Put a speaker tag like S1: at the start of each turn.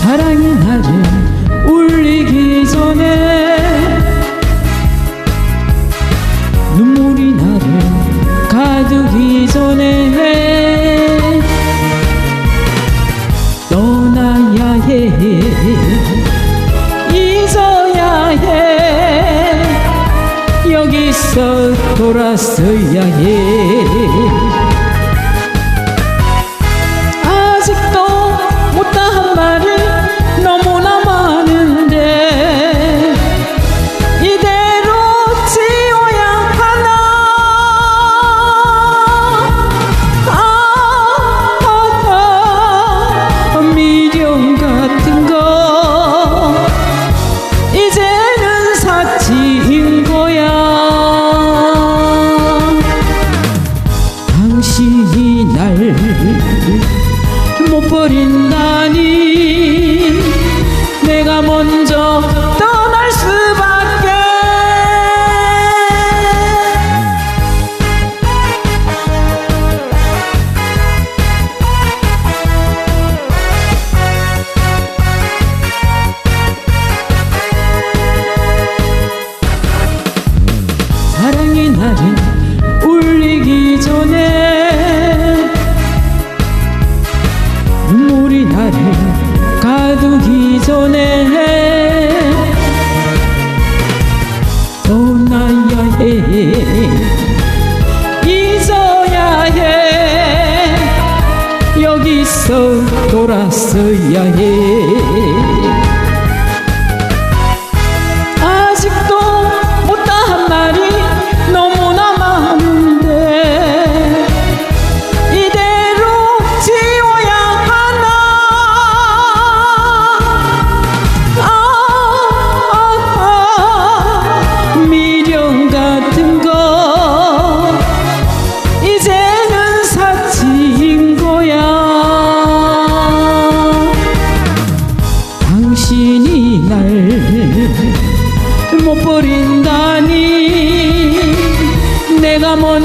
S1: 사랑의 날에 울리기 전에 잊어야 해 여기서 돌아서야 해. 이 날 못 버린다니. 전에 떠나야 해. 잊어야 해. 여기서 돌아서야 해. মন